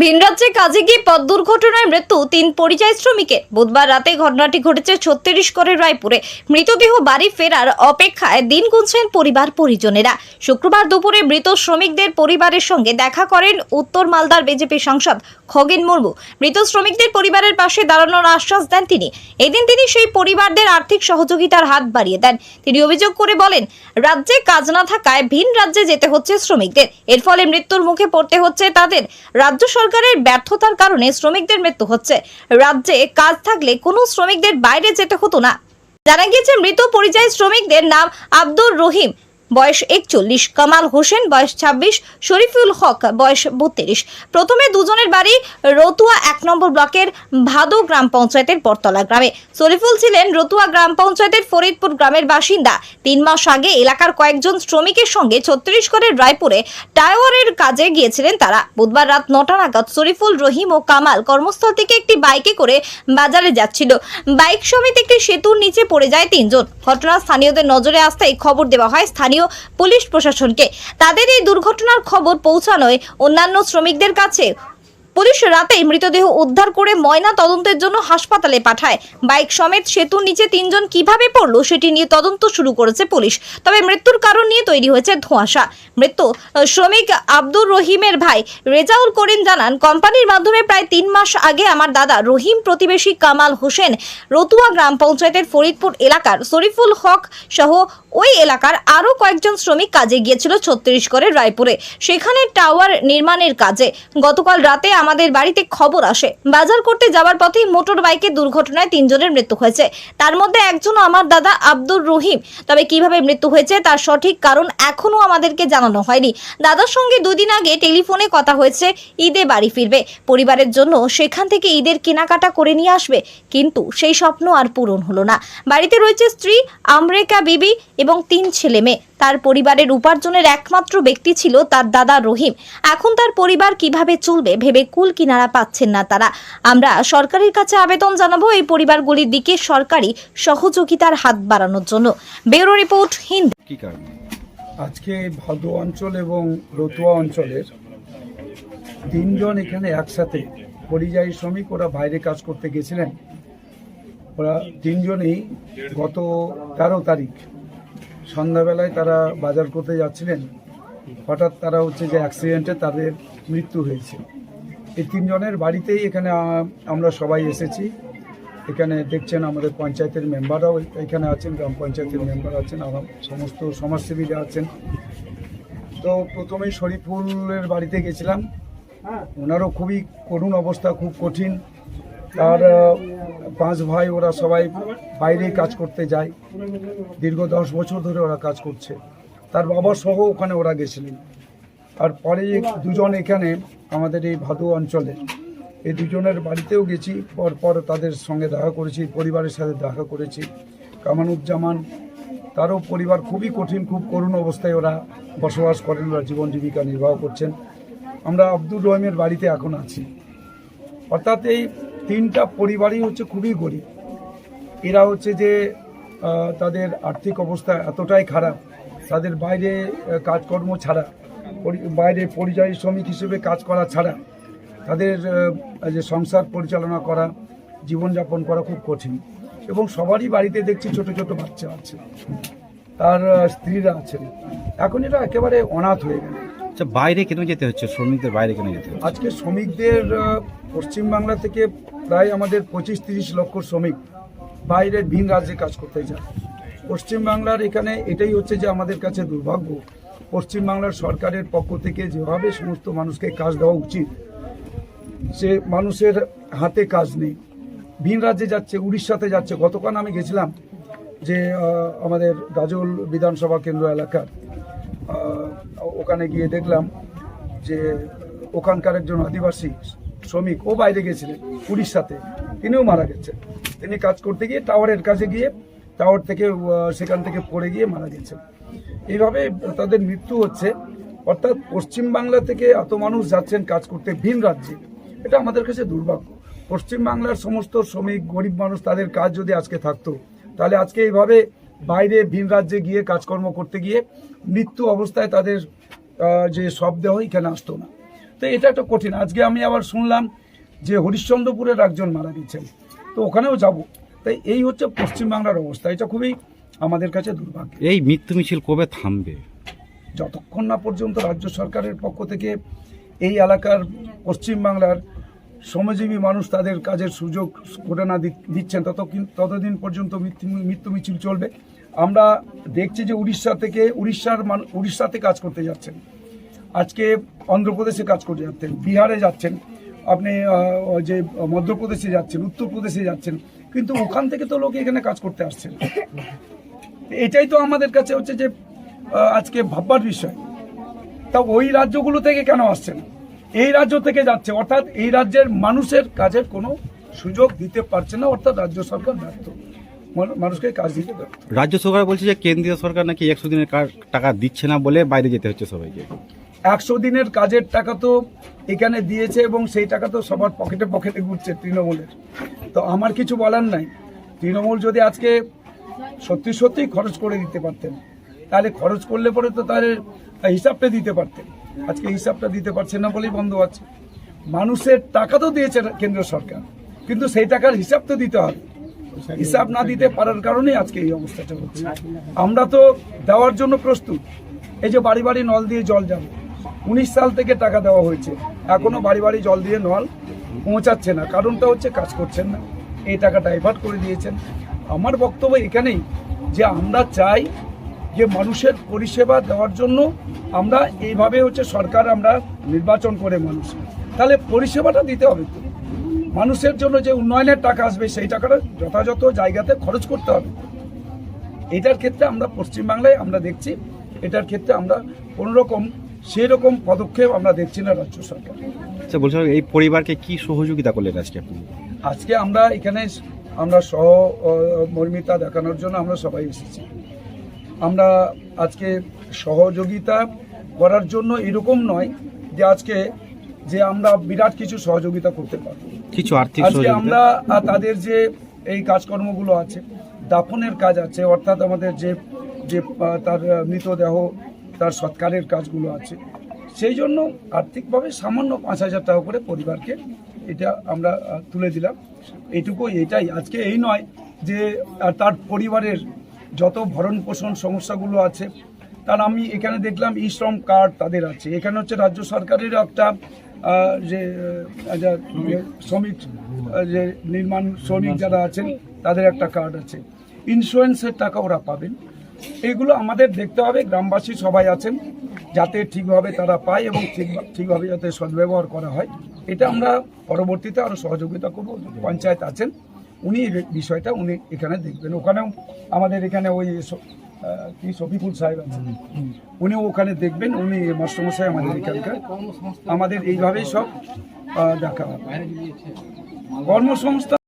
ভিন রাজ্যে কাজে গিয়ে পথ দুর্ঘটনায় মৃত্যু তিন পরিযায়ী শ্রমিকের। বুধবার রাতে ঘটনাটি ঘটেছে ছত্তিশগড়ের রায়পুরে। মৃতদেহ বাড়ি ফেরার অপেক্ষায় দিন গুনছেন পরিবার পরিজনেরা। শুক্রবার দুপুরে মৃত শ্রমিকদের পরিবারের সঙ্গে দেখা করেন উত্তর মালদার বিজেপি সাংসদ খগেন মুর্মু। মৃত শ্রমিকদের পরিবারের পাশে দাঁড়ানোর আশ্বাস দেন তিনি। এদিন তিনি সেই পরিবারদের আর্থিক সহযোগিতার হাত বাড়িয়ে দেন। তিনি অভিযোগ করে বলেন, রাজ্যে কাজ না থাকায় ভিন রাজ্যে যেতে হচ্ছে শ্রমিকদের। এর ফলে মৃত্যুর মুখে পড়তে হচ্ছে তাদের। রাজ্য সরকারের ব্যর্থতার কারণে শ্রমিকদের মৃত্যু হচ্ছে। রাজ্যে কাজ থাকলে কোনো শ্রমিকদের বাইরে যেতে হতো না। জানা গিয়েছে, মৃত পরিযায়ী শ্রমিকদের নাম আব্দুর রহিম। বয়স একচল্লিশ, কামাল হোসেন বয়স ছাব্বিশ, শরীফুল হক বয়স বত্রিশ। প্রথমে দুজনের বাড়ি রতুয়া এক নম্বর ব্লকের ভাদো গ্রাম পঞ্চায়েতের বটতলা গ্রামে। শরীফুল ছিলেন রতুয়া গ্রাম পঞ্চায়েতের ফরিদপুর গ্রামের বাসিন্দা। তিন মাস আগে এলাকার কয়েকজন শ্রমিকের সঙ্গে ছত্তিশগড়ের রায়পুরে টাওয়ারের কাজে গিয়েছিলেন তারা। বুধবার রাত নটা নাগাদ শরীফুল, রহিম ও কামাল কর্মস্থল থেকে একটি বাইকে করে বাজারে যাচ্ছিল। বাইক সমেত একটি সেতুর নিচে পড়ে যায় তিনজন। ঘটনা স্থানীয়দের নজরে আসতেই খবর দেওয়া হয়, স্থানীয় পুলিশ প্রশাসনকে। তাদের এই দুর্ঘটনার খবর পৌঁছানোয় অন্যান্য শ্রমিকদের কাছে পুলিশ রাতেই মৃতদেহ উদ্ধার করে ময়না তদন্তের জন্য হাসপাতালে পাঠায়। বাইক সমেত সেতুর নিচে তিনজন কীভাবে পড়ল সেটি নিয়ে তদন্ত শুরু করেছে পুলিশ। তবে মৃত্যুর কারণ নিয়ে তৈরি হয়েছে ধোঁয়াশা। মৃত্যু শ্রমিক আব্দুর রহিমের ভাই রেজাউল করিম জানান, কোম্পানির মাধ্যমে প্রায় তিন মাস আগে আমার দাদা রহিম প্রতিবেশী কামাল হোসেন রতুয়া গ্রাম পঞ্চায়েতের ফরিদপুর এলাকার শরীফুল হক সহ ওই এলাকার আরও কয়েকজন শ্রমিক কাজে গিয়েছিল ছত্তিশগড়ের রায়পুরে। সেখানে টাওয়ার নির্মাণের কাজে গতকাল রাতে আমাদের বাড়িতে খবর আসে। বাজার করতে যাওয়ার পথে মোটর বাইকের দুর্ঘটনায় তিনজনের মৃত্যু হয়েছে। তার মধ্যে একজন আমার দাদা আব্দুর রহিম। তবে কীভাবে মৃত্যু হয়েছে তার সঠিক কারণ এখনও আমাদেরকে জানানো হয়নি। দাদার সঙ্গে দুদিন আগে টেলিফোনে কথা হয়েছে, ঈদে বাড়ি ফিরবে। পরিবারের জন্য সেখান থেকে ঈদের কেনাকাটা করে নিয়ে আসবে। কিন্তু সেই স্বপ্ন আর পূরণ হলো না। বাড়িতে রয়েছে স্ত্রী, আমরেকা বিবি এবং তিন ছেলে মেয়ে। তার পরিবারের উপার্জনের একমাত্র ব্যক্তি ছিল তার দাদা রহিম। এখন তার পরিবার কীভাবে চলবে ভেবে কুল কিনারা পাচ্ছেন না তারা। আমরা সরকারের কাছে আবেদন জানাব এই পরিবারগুলির দিকে সরকারি সহযোগিতার হাত বাড়ানোর জন্য। Bureau report Hind. কি কারণে? আজকে ভাদো অঞ্চল এবং রতুয়া অঞ্চলের তিনজন এখানে একসাথে পরিযায়ী শ্রমিক ওরা বাইরে কাজ করতে গেছিলেন। ওরা তিনজনেই গত তেরো তারিখ সন্ধ্যাবেলায় তারা বাজার করতে যাচ্ছিলেন। হঠাৎ তারা হচ্ছে যে অ্যাক্সিডেন্টে তাদের মৃত্যু হয়েছে। এই তিনজনের বাড়িতেই এখানে আমরা সবাই এসেছি। এখানে দেখছেন আমাদের পঞ্চায়েতের মেম্বাররাও এখানে আছেন, গ্রাম পঞ্চায়েতের মেম্বার আছেন আমার সমস্ত সমাজসেবীরা আছেন। তো প্রথমেই শরীফুলের বাড়িতে গেছিলাম। ওনারও খুবই করুণ অবস্থা, খুব কঠিন। তার পাঁচ ভাই ওরা সবাই বাইরে কাজ করতে যায়। দীর্ঘ দশ বছর ধরে ওরা কাজ করছে। তার বাবা সহ ওখানে ওরা গেছিলেন। আর পরে দুজন এখানে আমাদের এই ভাদু অঞ্চলে, এই দুজনের বাড়িতেও গেছি। পর পর তাদের সঙ্গে দেখা করেছি, পরিবারের সাথে দেখা করেছি। কামানুজ্জামান, তারও পরিবার খুবই কঠিন, খুব করুণ অবস্থায় ওরা বসবাস করেন, ওরা জীবন জীবিকা নির্বাহ করছেন। আমরা আব্দুর রহিমের বাড়িতে এখন আছি। অর্থাৎ এই তিনটা পরিবারই হচ্ছে খুবই গরিব। এরা হচ্ছে যে তাদের আর্থিক অবস্থা এতটাই খারাপ, তাদের বাইরে কাজকর্ম ছাড়া বাইরে পরিযায়ী শ্রমিক হিসেবে কাজ করা ছাড়া, তাদের যে সংসার পরিচালনা করা, জীবনযাপন করা খুব কঠিন। এবং সবারই বাড়িতে দেখছি ছোট ছোট বাচ্চা আছে, তার স্ত্রীরা আছেন। এখন এটা একেবারে অনাথ হয়ে গেল আচ্ছা বাইরে কেন যেতে হচ্ছে? শ্রমিকদের বাইরে কেন যেতে আজকে শ্রমিকদের পশ্চিমবাংলা থেকে প্রায় আমাদের পঁচিশ তিরিশ লক্ষ শ্রমিক বাইরের ভিন রাজ্যে কাজ করতে যায় পশ্চিমবাংলার এখানে এটাই হচ্ছে যে আমাদের কাছে দুর্ভাগ্য। পশ্চিমবাংলার সরকারের পক্ষ থেকে যেভাবে সমস্ত মানুষকে কাজ দেওয়া উচিত, সে মানুষের হাতে কাজ নেই। ভিন রাজ্যে যাচ্ছে, উড়িষ্যাতে যাচ্ছে। গতকাল আমি গেছিলাম যে আমাদের গাজল বিধানসভা কেন্দ্র এলাকার। ওখানে গিয়ে দেখলাম যে ওখানকার একজন আদিবাসী শ্রমিক, ও বাইরে গেছিলেন উড়িষ্যাতে তিনিও মারা গেছেন। তিনি কাজ করতে গিয়ে টাওয়ারের কাছে গিয়ে, টাওয়ার থেকে সেখান থেকে পড়ে গিয়ে মারা গেছেন। এইভাবে তাদের মৃত্যু হচ্ছে। অর্থাৎ পশ্চিমবাংলা থেকে এত মানুষ যাচ্ছেন কাজ করতে ভিন রাজ্যে, এটা আমাদের কাছে দুর্ভাগ্য। পশ্চিমবাংলার সমস্ত শ্রমিক, গরিব মানুষ তাদের কাজ যদি আজকে থাকতো, তাহলে আজকে এইভাবে বাইরে ভিন রাজ্যে গিয়ে কাজকর্ম করতে গিয়ে মৃত্যু অবস্থায় তাদের যে শবদেহ এখানে আসতো না। তো এটা একটা কঠিন। আজকে আমি আবার শুনলাম যে হরিশ্চন্দ্রপুরের একজন মারা গেছেন। তো ওখানেও যাব। তাই এই হচ্ছে পশ্চিমবাংলার অবস্থা। এটা খুবই আমাদের কাছে দুর্ভাগ্য এই মৃত্যু মিছিল কবে থামবে? যতক্ষণ না পর্যন্ত রাজ্য সরকারের পক্ষ থেকে এই এলাকার পশ্চিমবাংলার শ্রমজীবী মানুষ তাদের কাজের সুযোগ করে না দিচ্ছেন, তত ততদিন পর্যন্ত মৃত্যু মিছিল চলবে। আমরা দেখছি যে উড়িষ্যা থেকে, উড়িষ্যার উড়িষ্যাতে কাজ করতে যাচ্ছেন। আজকে অন্ধ্রপ্রদেশে কাজ করতে যাচ্ছেন, বিহারে যাচ্ছেন। আপনি যে মধ্যপ্রদেশে যাচ্ছেন, উত্তরপ্রদেশে যাচ্ছেন। কিন্তু ওখান থেকে তো লোক এখানে কাজ করতে আসছেন। এটাই তো আমাদের কাছে হচ্ছে যে আজকে ভাববার বিষয়। তা ওই রাজ্যগুলো থেকে কেন আসছে না এই রাজ্য থেকে যাচ্ছে। অর্থাৎ এই রাজ্যের মানুষের কাজের কোনো সুযোগ দিতে পারছে না অর্থাৎ রাজ্য সরকার ব্যর্থ। মানুষকে কাজ দিতে ব্যর্থ। রাজ্য সরকার বলছে যে কেন্দ্রীয় সরকার নাকি একশো দিনের টাকা দিচ্ছে না বলে বাইরে যেতে হচ্ছে সবাইকে। একশো দিনের কাজের টাকা তো এখানে দিয়েছে এবং সেই টাকা তো সবার পকেটে পকেটে ঘুরছে তৃণমূলের। তো আমার কিছু বলার নাই। তৃণমূল যদি আজকে সত্যি সত্যি খরচ করে দিতে পারতেন তাহলে খরচ করলে পরে তো তাহলে হিসাবটা দিতে পারতেন। আজকে হিসাবটা দিতে পারছে না বলেই বন্ধ আছে। মানুষের টাকা তো দিয়েছে কেন্দ্র সরকার, কিন্তু সেই টাকার হিসাব তো দিতে হবে। হিসাব না দিতে পারার কারণে আজকে এই অবস্থাটা হচ্ছে। আমরা তো দেওয়ার জন্য প্রস্তুত। এই যে বাড়ি বাড়ি নল দিয়ে জল যাবে। উনিশ সাল থেকে টাকা দেওয়া হয়েছে। এখনও বাড়ি বাড়ি জল দিয়ে নল পৌঁছাচ্ছে না। কারণটা হচ্ছে কাজ করছেন না। এই টাকা ডাইভার্ট করে দিয়েছেন। আমার বক্তব্য এখানেই যে আমরা চাই যে মানুষের পরিষেবা দেওয়ার জন্য আমরা এইভাবে হচ্ছে সরকার আমরা নির্বাচন করে মানুষ। তাহলে পরিষেবাটা দিতে হবে মানুষের জন্য যে উন্নয়নের টাকা আসবে সেই টাকাটা যথাযথ জায়গাতে খরচ করতে হবে। এটার ক্ষেত্রে আমরা পশ্চিমবাংলায় আমরা দেখছি এটার ক্ষেত্রে আমরা কোনোরকম সেই রকম পদক্ষেপ আমরা দেখছি না রাজ্য সরকার। আচ্ছা বলছিলাম এই পরিবারকে কি সহযোগিতা করলেন আজকে আপনি? আজকে আমরা এখানে আমরা সহ মর্মিতা দেখানোর জন্য আমরা সবাই এসেছি। আমরা আজকে সহযোগিতা করার জন্য এরকম নয় যে আজকে যে আমরা বিরাট কিছু সহযোগিতা করতে পারব। কিছু আর্থিক আজকে আমরা তাদের যে এই কাজকর্মগুলো আছে দাফনের কাজ আছে অর্থাৎ আমাদের যে যে তার মৃতদেহ তার সৎকারের কাজগুলো আছে সেই জন্য আর্থিকভাবে সামান্য পাঁচ হাজার টাকা করে পরিবারকে এটা আমরা তুলে দিলাম। এইটুকু এটাই। আজকে এই নয় যে তার পরিবারের যত ভরণ পোষণ সমস্যাগুলো আছে, তার আমি এখানে দেখলাম ই শ্রম কার্ড তাদের আছে। এখানে হচ্ছে রাজ্য সরকারের একটা যে শ্রমিক যে নির্মাণ শ্রমিক যারা আছেন, তাদের একটা কার্ড আছে। ইন্স্যুরেন্সের টাকা ওরা পাবেন। এগুলো আমাদের দেখতে হবে, গ্রামবাসী সবাই আছেন, যাতে ঠিকভাবে তারা পায় এবং ঠিক, ঠিকভাবে যাতে সদ্ব্যবহার করা হয়। এটা আমরা পরবর্তীতে আরও সহযোগিতা করব। পঞ্চায়েত আছেন উনি বিষয়টা উনি এখানে দেখবেন। ওখানেও আমাদের এখানে ওই কি শফিকুল সাহেব আছেন? উনিও ওখানে দেখবেন উনি মাস্টমশাই আমাদের এখানকার। আমাদের এইভাবেই সব দেখা হবে। কর্মসংস্থান